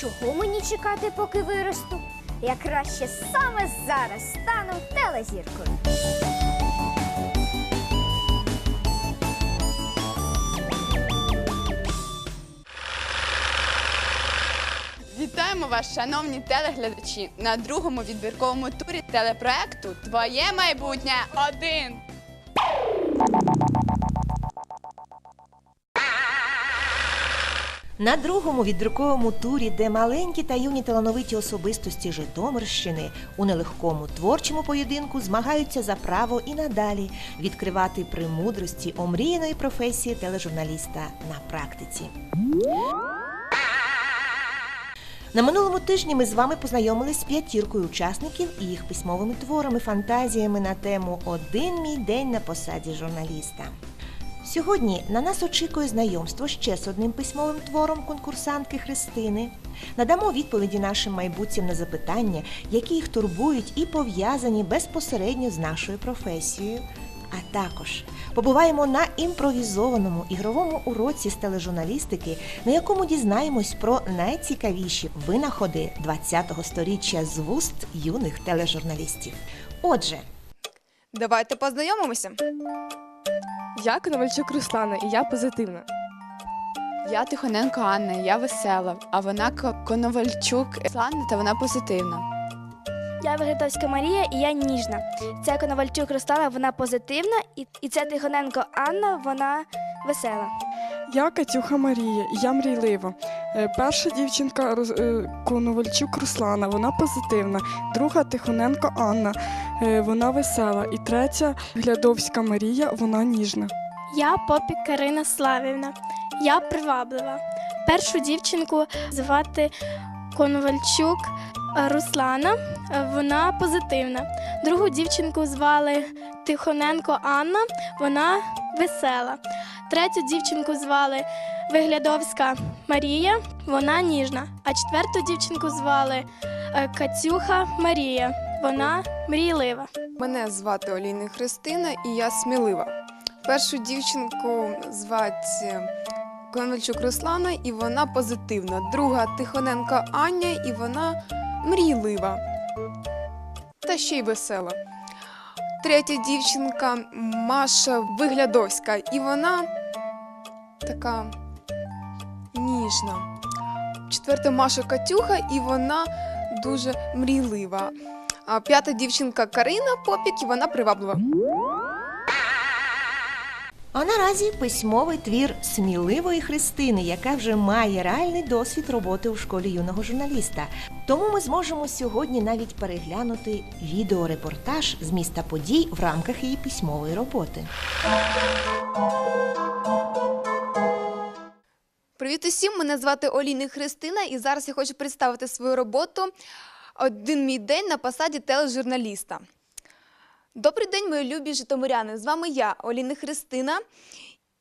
Чого мені чекати, поки виросту? Я краще саме зараз стану телезіркою. Вітаємо вас, шановні телеглядачі, на другому відбірковому турі телепроекту Твоє майбутнє один. На другому відбірковому турі, де маленькі та юні талановиті особистості Житомирщини у нелегкому творчому поєдинку змагаються за право і надалі відкривати премудрості омріяної професії тележурналіста на практиці. На минулому тижні ми з вами познайомились з п'ятіркою учасників і їх письмовими творами, фантазіями на тему Один мій день на посаді журналіста. Сьогодні на нас очікує знайомство ще з одним письмовим твором конкурсантки Христини. Надамо відповіді нашим майбутнім на запитання, які їх турбують і пов'язані безпосередньо з нашою професією. А також побуваємо на імпровізованому ігровому уроці з тележурналістики, на якому дізнаємось про найцікавіші винаходи ХХ століття з вуст юних тележурналістів. Отже, Давайте познайомимося. Я Коновальчук Руслана, і я позитивна. Я Тихоненко Анна, я весела, а вона Коновальчук Слана та вона позитивна. Я Вегетовська Марія і я ніжна. Це Коновальчук Руслана, вона позитивна, і, і це Тихоненко Анна, вона весела. Я Катюха Марія, і я мрійлива. Е, Перша дівчинка е, Коновальчук Руслана, вона позитивна. Друга Тихоненко Анна, вона весела. І третя Глядовська Марія, вона ніжна. Я Попік Карина Славівна. Я приваблива. Першу дівчинку звати Коновальчук е, Руслана. Е, Вона позитивна. Другу дівчинку звали Тихоненко Анна. Вона весела. Третю дівчинку звали Виглядовська Марія. Вона ніжна. А четверту дівчинку звали е, Кацюха Марія. Вона мрійлива. Мене звати Олійна Христина і я смілива. Першу дівчинку звати Коновальчук Руслана, і вона позитивна. Друга Тихоненко Аня, і вона мрійлива. Та ще й весела. Третя дівчинка Маша Виглядовська, і вона така ніжна. Четверта Маша Катюха, і вона дуже мрійлива. А п'ята дівчинка Карина Попік, і вона приваблива. А наразі письмовий твір сміливої Христини, яка вже має реальний досвід роботи у школі юного журналіста. Тому ми зможемо сьогодні навіть переглянути відеорепортаж з міста подій в рамках її письмової роботи. Привіт усім! Мене звати Оліна Христина, і зараз я хочу представити свою роботу Один мій день на посаді тележурналіста. Добрий день, мої любі житомиряни! З вами я, Оліна Христина.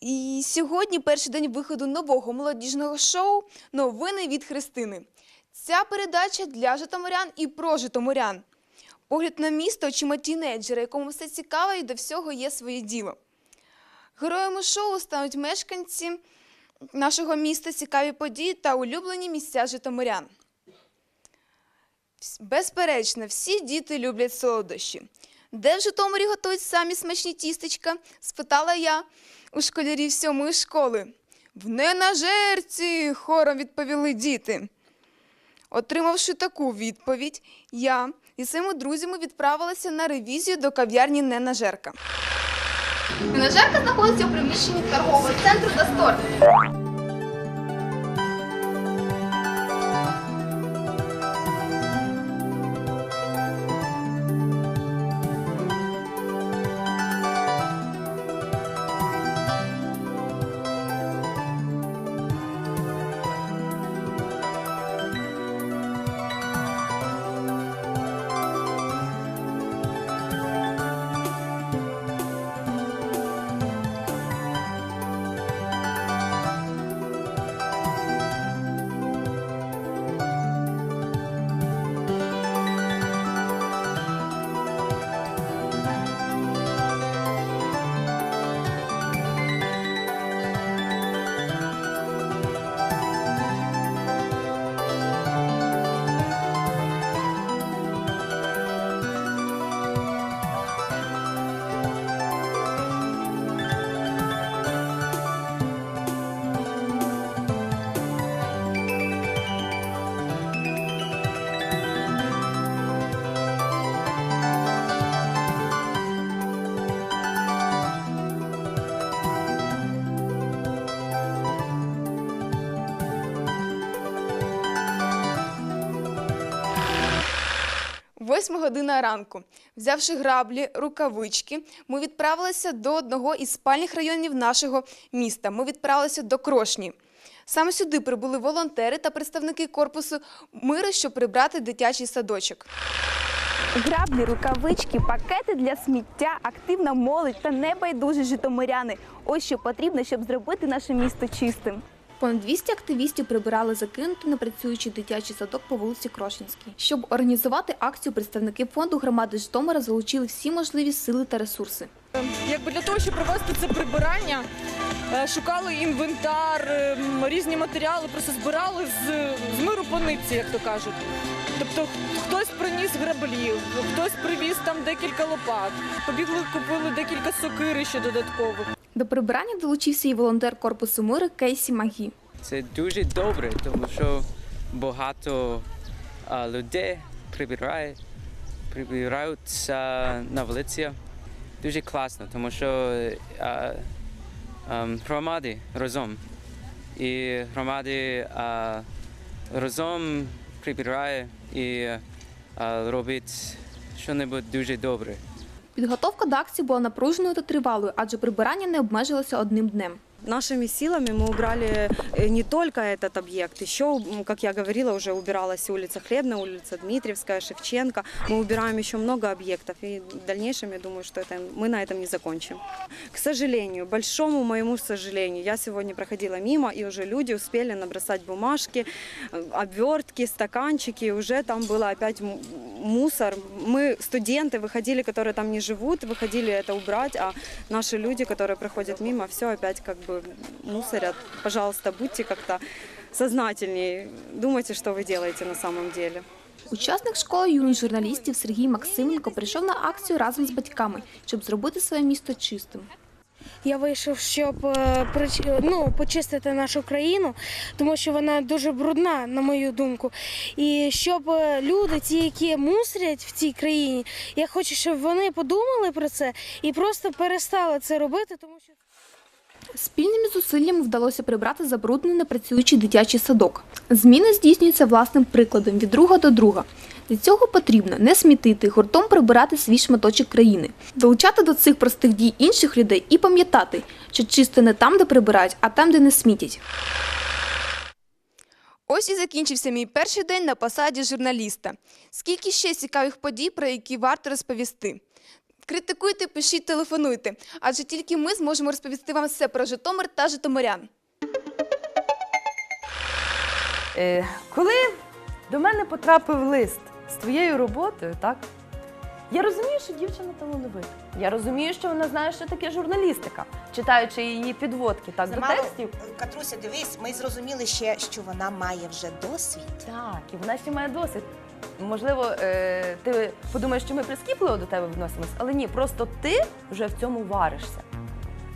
І сьогодні перший день виходу нового молодіжного шоу Новини від Христини. Ця передача для житомирян і про житомирян. Погляд на місто очима тінейджера, якому все цікаво і до всього є своє діло. Героями шоу стануть мешканці нашого міста, цікаві події та улюблені місця житомирян. Безперечно, всі діти люблять солодощі. Де в Житомирі готують самі смачні тістечка? спитала я у школярів сьомої школи. В ненажерці, хором відповіли діти. Отримавши таку відповідь, я і своїми друзями відправилася на ревізію до кав'ярні Ненажерка. Ненажерка знаходиться у приміщенні торгового центру Дастор. Восьма година ранку. Взявши граблі, рукавички, ми відправилися до одного із спальних районів нашого міста. Ми відправилися до Крошні. Саме сюди прибули волонтери та представники корпусу миру, щоб прибрати дитячий садочок. Граблі, рукавички, пакети для сміття, активна молодь та небайдужі житомиряни. Ось що потрібно, щоб зробити наше місто чистим. Понад 200 активістів прибирали закинутий непрацюючий дитячий садок по вулиці Крошинській. Щоб організувати акцію, представники фонду громади Житомира залучили всі можливі сили та ресурси. Якби для того, щоб провести це прибирання, е, шукали інвентар, ем, різні матеріали, просто збирали з, з миру по нитці, як то кажуть. Тобто хтось приніс граблів, хтось привіз там декілька лопат, побігли, купили декілька сокири ще додаткових. До прибирання долучився і волонтер корпусу миру Кейсі Магі. Це дуже добре, тому що багато людей прибирають, прибираються на вулиці. Дуже класно, тому що а, а, громади разом. І громади а, разом прибирає і а, робить щось дуже добре. Підготовка до акції була напруженою та тривалою, адже прибирання не обмежилося одним днем. Нашими силами мы убрали э, не только этот объект, еще, как я говорила, уже убиралась улица Хлебная, улица Дмитриевская, Шевченко. Мы убираем еще много объектов, и в дальнейшем, я думаю, что это, мы на этом не закончим. К сожалению, большому моему сожалению, я сегодня проходила мимо, и уже люди успели набросать бумажки, э, обвертки, стаканчики, и уже там было опять мусор. Мы, студенты, выходили, которые там не живут, выходили это убрать, а наши люди, которые проходят мимо, все опять как бы мусорят. Пожалуйста, будьте как-то сознательнее, думайте, что вы делаете на самом деле. Учасник школи юних журналістів Сергій Максименко прийшов на акцію разом з батьками, щоб зробити своє місто чистим. Я вийшов, щоб е, ну, почистити нашу країну, тому що вона дуже брудна, на мою думку. І щоб е, люди, ті, які мусорять в цій країні, я хочу, щоб вони подумали про це і просто перестали це робити, тому що. Спільними зусиллями вдалося прибрати забруднений непрацюючий дитячий садок. Зміни здійснюються власним прикладом від друга до друга. Для цього потрібно не смітити, гуртом прибирати свій шматочок країни, долучати до цих простих дій інших людей і пам'ятати, що чисто не там, де прибирають, а там, де не смітять. Ось і закінчився мій перший день на посаді журналіста. Скільки ще цікавих подій, про які варто розповісти. Критикуйте, пишіть, телефонуйте, адже тільки ми зможемо розповісти вам все про Житомир та житомирян. Е, коли до мене потрапив лист з твоєю роботою, так? Я розумію, що дівчина талановита. Я розумію, що вона знає, що таке журналістика, читаючи її підводки так, до текстів. Катруся, дивись, ми зрозуміли ще, що вона має вже досвід. Так, і вона ще має досвід. Можливо, е, ти подумаєш, що ми прискіпливо до тебе відносимось, але ні, просто ти вже в цьому варишся.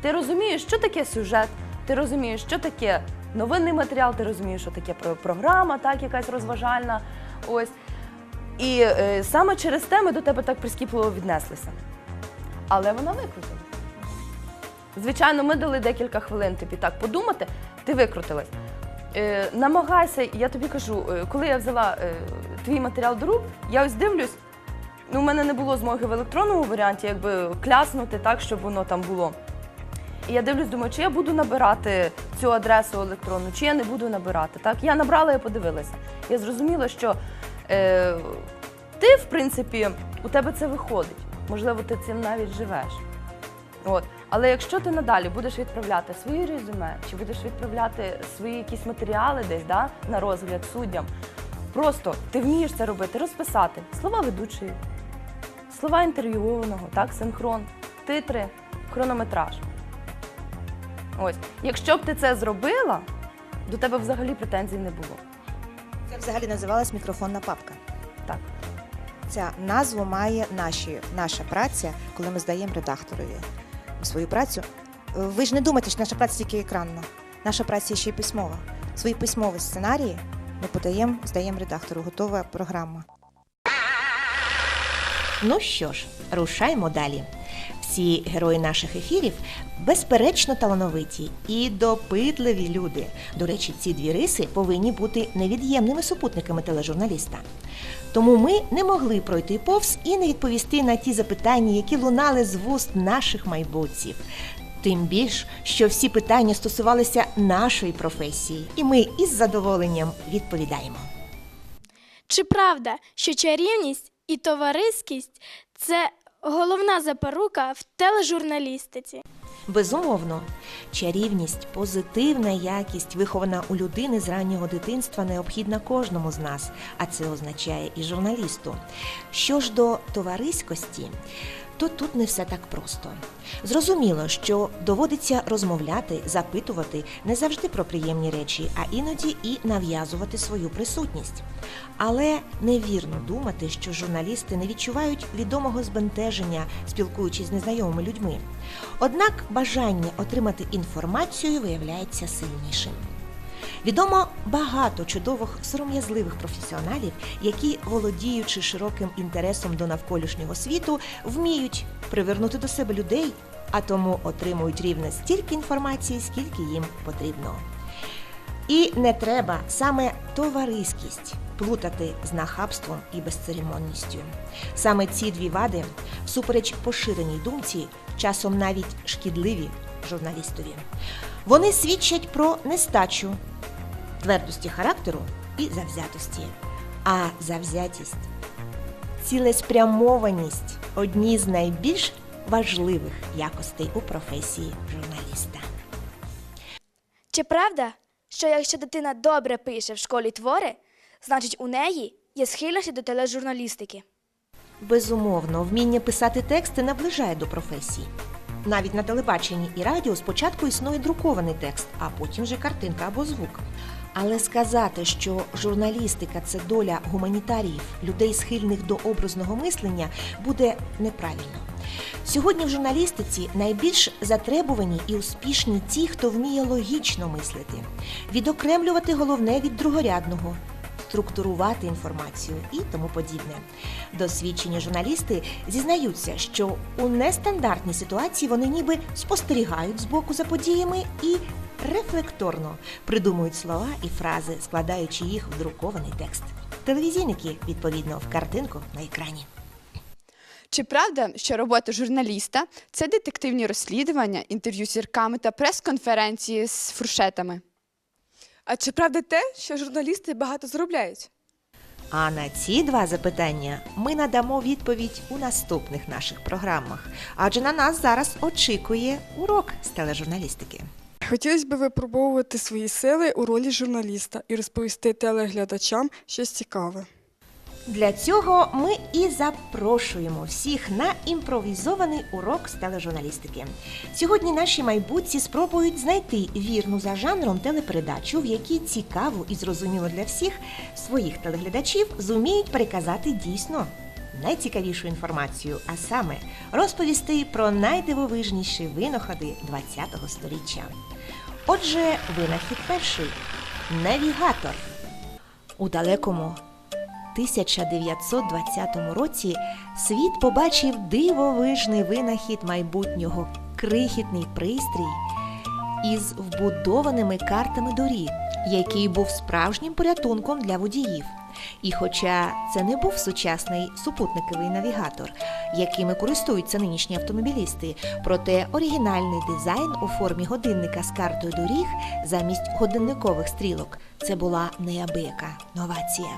Ти розумієш, що таке сюжет, ти розумієш, що таке новинний матеріал, ти розумієш, що таке програма, так, якась розважальна. Ось. І е, саме через те ми до тебе так прискіпливо віднеслися. Але вона викрутила. Звичайно, ми дали декілька хвилин тобі так подумати, ти викрутилась. Е, намагайся, я тобі кажу, е, коли я взяла е, твій матеріал до рук, я ось дивлюсь, ну, у мене не було змоги в електронному варіанті, якби кляснути так, щоб воно там було. І я дивлюсь, думаю, чи я буду набирати цю адресу електронну, чи я не буду набирати. Так? Я набрала і подивилася. Я зрозуміла, що е, ти, в принципі, у тебе це виходить. Можливо, ти цим навіть живеш. От. Але якщо ти надалі будеш відправляти свої резюме, чи будеш відправляти свої якісь матеріали десь да, на розгляд суддям, просто ти вмієш це робити, розписати слова ведучої, слова інтерв'юованого, так, синхрон, титри, хронометраж. Ось, якщо б ти це зробила, до тебе взагалі претензій не було. Це взагалі називалась мікрофонна папка. Так. Ця назву має наші, наша праця, коли ми здаємо редакторові свою працю. Ви ж не думайте, що наша праця тільки екранна. Наша праця ще й письмова. Свої письмові сценарії ми подаємо, здаємо редактору. Готова програма. Ну що ж, рушаймо далі. Всі герої наших ефірів безперечно талановиті і допитливі люди. До речі, ці дві риси повинні бути невід'ємними супутниками тележурналіста. Тому ми не могли пройти повз і не відповісти на ті запитання, які лунали з вуст наших майбутців. Тим більш, що всі питання стосувалися нашої професії, і ми із задоволенням відповідаємо. Чи правда, що чарівність і товариськість це головна запорука в тележурналістиці? Безумовно, чарівність, позитивна якість, вихована у людини з раннього дитинства, необхідна кожному з нас, а це означає і журналісту. Що ж до товариськості, то тут не все так просто. Зрозуміло, що доводиться розмовляти, запитувати не завжди про приємні речі, а іноді і нав'язувати свою присутність. Але невірно думати, що журналісти не відчувають відомого збентеження, спілкуючись з незнайомими людьми. Однак бажання отримати інформацію виявляється сильнішим. Відомо багато чудових сором'язливих професіоналів, які, володіючи широким інтересом до навколишнього світу, вміють привернути до себе людей, а тому отримують рівно стільки інформації, скільки їм потрібно. І не треба саме товариськість плутати з нахабством і безцеремонністю. Саме ці дві вади, всупереч поширеній думці, часом навіть шкідливі журналістові. Вони свідчать про нестачу, твердості характеру і завзятості. А завзятість, цілеспрямованість одні з найбільш важливих якостей у професії журналіста. Чи правда, що якщо дитина добре пише в школі твори, значить у неї є схильності до тележурналістики? Безумовно, вміння писати тексти наближає до професії. Навіть на телебаченні і радіо спочатку існує друкований текст, а потім вже картинка або звук. Але сказати, що журналістика це доля гуманітаріїв, людей схильних до образного мислення, буде неправильно. Сьогодні в журналістиці найбільш затребувані і успішні ті, хто вміє логічно мислити, відокремлювати головне від другорядного, структурувати інформацію і тому подібне. Досвідчені журналісти зізнаються, що у нестандартній ситуації вони ніби спостерігають збоку за подіями і рефлекторно придумують слова і фрази, складаючи їх в друкований текст. Телевізійники, відповідно, в картинку на екрані. Чи правда, що робота журналіста це детективні розслідування, інтерв'ю з зірками та прес-конференції з фуршетами? А чи правда те, що журналісти багато заробляють? А на ці два запитання ми надамо відповідь у наступних наших програмах, адже на нас зараз очікує урок з тележурналістики. Хотілося б випробовувати свої сили у ролі журналіста і розповісти телеглядачам щось цікаве. Для цього ми і запрошуємо всіх на імпровізований урок з тележурналістики. Сьогодні наші майбутці спробують знайти вірну за жанром телепередачу, в якій цікаво і зрозуміло для всіх своїх телеглядачів зуміють переказати дійсно найцікавішу інформацію, а саме розповісти про найдивовижніші винаходи ХХ століття. Отже, винахід перший навігатор. У далекому 1920 році світ побачив дивовижний винахід майбутнього крихітний пристрій із вбудованими картами доріг, який був справжнім порятунком для водіїв. І хоча це не був сучасний супутниковий навігатор, якими користуються нинішні автомобілісти, проте оригінальний дизайн у формі годинника з картою доріг замість годинникових стрілок це була неабияка новація.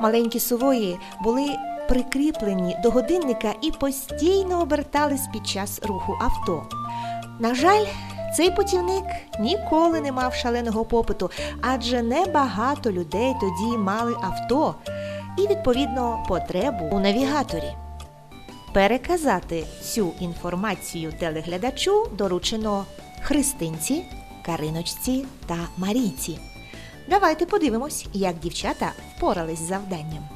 Маленькі сувої були прикріплені до годинника і постійно обертались під час руху авто. На жаль, цей путівник ніколи не мав шаленого попиту, адже небагато людей тоді мали авто і, відповідно, потребу у навігаторі. Переказати цю інформацію телеглядачу доручено Христинці, Кариночці та Марійці. Давайте подивимось, як дівчата впорались з завданням.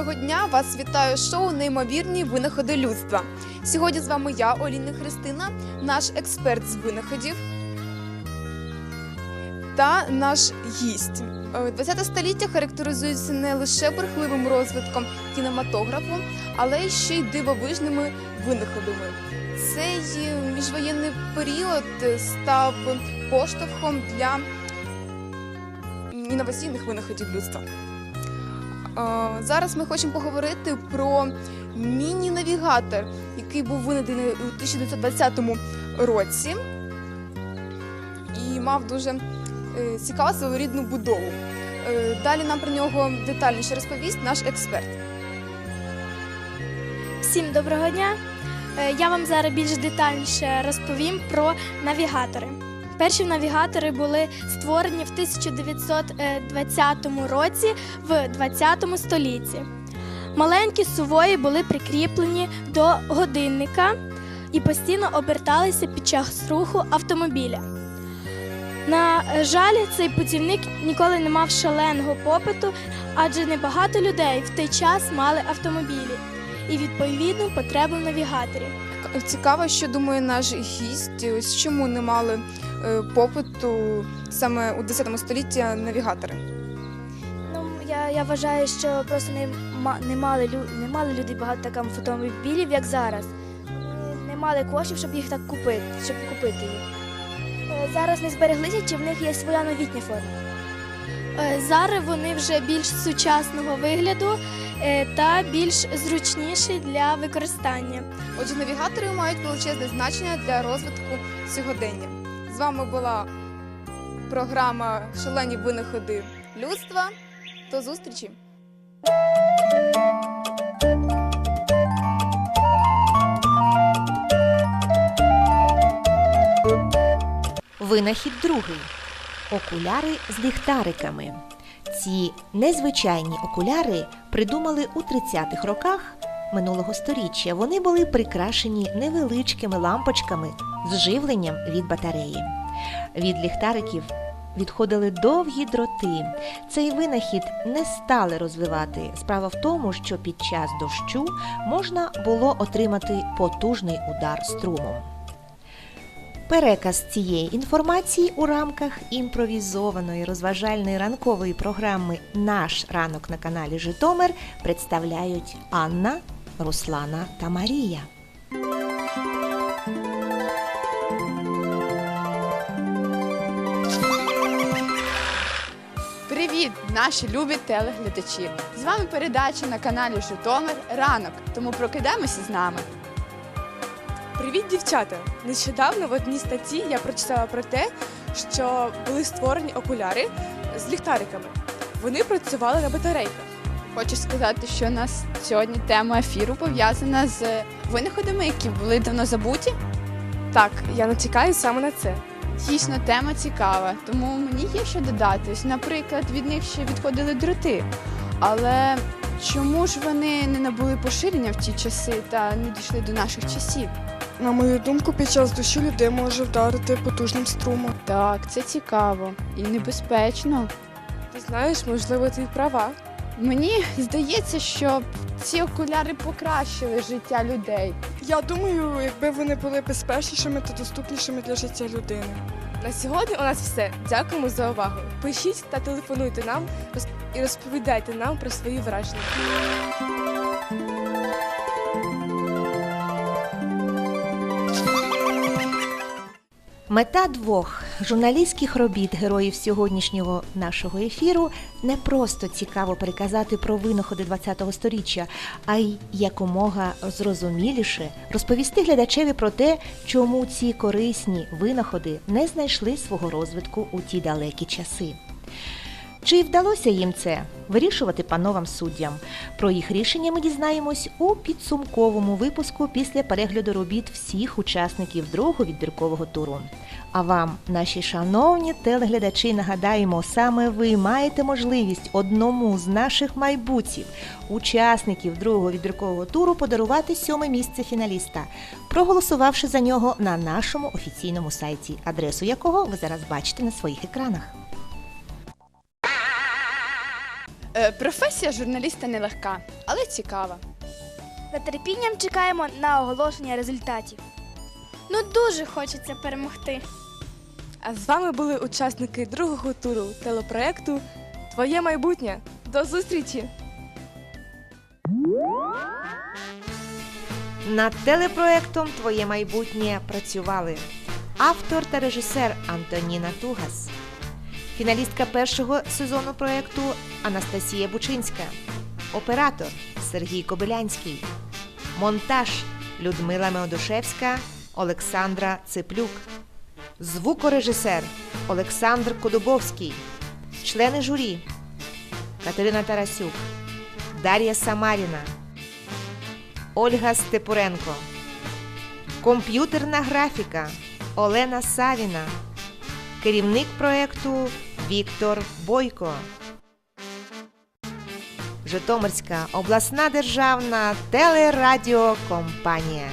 Доброго дня! Вас вітаю шоу Неймовірні винаходи людства. Сьогодні з вами я, Оліна Христина, наш експерт з винаходів та наш гість. Е, 20 століття характеризується не лише бурхливим розвитком кінематографу, але ще й дивовижними винаходами. Цей е, міжвоєнний період е, став поштовхом для інноваційних винаходів людства. Зараз ми хочемо поговорити про міні-навігатор, який був винайдений у 1920 році і мав дуже е, цікаву своєрідну будову. Е, Далі нам про нього детальніше розповість наш експерт. Всім доброго дня! Е, Я вам зараз більш детальніше розповім про навігатори. Перші навігатори були створені в 1920 році в 20 столітті. Маленькі сувої були прикріплені до годинника і постійно оберталися під час руху автомобіля. На жаль, цей путівник ніколи не мав шаленого попиту, адже небагато людей в той час мали автомобілі і відповідну потребу в навігаторі. К- Цікаво, що думає наш гість, ось чому не мали е, попиту саме у 10 столітті навігатори. Ну, я, я вважаю, що просто не, ма- не, мали, лю- не мали люди багато так автомобілів, як зараз. Не мали коштів, щоб їх так купити, щоб купити їх. Е, Зараз не збереглися, чи в них є своя новітня форма. Е, Зараз вони вже більш сучасного вигляду е, та більш зручніші для використання. Отже, навігатори мають величезне значення для розвитку сьогодення. Вами була програма Шалені винаходи людства. До зустрічі! Винахід другий. Окуляри з ліхтариками. Ці незвичайні окуляри придумали у 30-х роках минулого сторіччя. Вони були прикрашені невеличкими лампочками з живленням від батареї. Від ліхтариків відходили довгі дроти. Цей винахід не стали розвивати. Справа в тому, що під час дощу можна було отримати потужний удар струмом. Переказ цієї інформації у рамках імпровізованої розважальної ранкової програми Наш ранок на каналі Житомир представляють Анна, Руслана та Марія. Привіт, наші любі телеглядачі! З вами передача на каналі Житомир Ранок. Тому прокидемося з нами. Привіт, дівчата! Нещодавно в одній статті я прочитала про те, що були створені окуляри з ліхтариками. Вони працювали на батарейках. Хочу сказати, що у нас сьогодні тема ефіру пов'язана з винаходами, які були давно забуті. Так, я натякаю саме на це. Дійсно, тема цікава, тому мені є що додати. Наприклад, від них ще відходили дроти. Але чому ж вони не набули поширення в ті часи та не дійшли до наших часів? На мою думку, під час дощу людей може вдарити потужним струмом. Так, це цікаво і небезпечно. Ти знаєш, можливо, ти права. Мені здається, що ці окуляри покращили життя людей. Я думаю, якби вони були безпечнішими та доступнішими для життя людини. На сьогодні у нас все. Дякуємо за увагу. Пишіть та телефонуйте нам і розповідайте нам про свої враження. Мета двох журналістських робіт героїв сьогоднішнього нашого ефіру не просто цікаво переказати про винаходи ХХ століття, а й якомога зрозуміліше розповісти глядачеві про те, чому ці корисні винаходи не знайшли свого розвитку у ті далекі часи. Чи вдалося їм це вирішувати пановам суддям? Про їх рішення ми дізнаємось у підсумковому випуску після перегляду робіт всіх учасників другого відбіркового туру. А вам, наші шановні телеглядачі, нагадаємо, саме ви маєте можливість одному з наших майбутніх учасників другого відбіркового туру подарувати сьоме місце фіналіста, проголосувавши за нього на нашому офіційному сайті, адресу якого ви зараз бачите на своїх екранах. Е, професія журналіста нелегка, але цікава. З нетерпінням чекаємо на оголошення результатів. Ну дуже хочеться перемогти. А з вами були учасники другого туру телепроекту Твоє майбутнє. До зустрічі! Над телепроектом Твоє майбутнє працювали автор та режисер Антоніна Тугас, фіналістка першого сезону проекту Анастасія Бучинська, оператор Сергій Кобилянський, монтаж Людмила Меодушевська, Олександра Циплюк, звукорежисер Олександр Кодубовський, члени журі Катерина Тарасюк, Дар'я Самаріна. Ольга Степуренко. Комп'ютерна графіка Олена Савіна. Керівник проекту Віктор Бойко. Житомирська обласна державна телерадіокомпанія.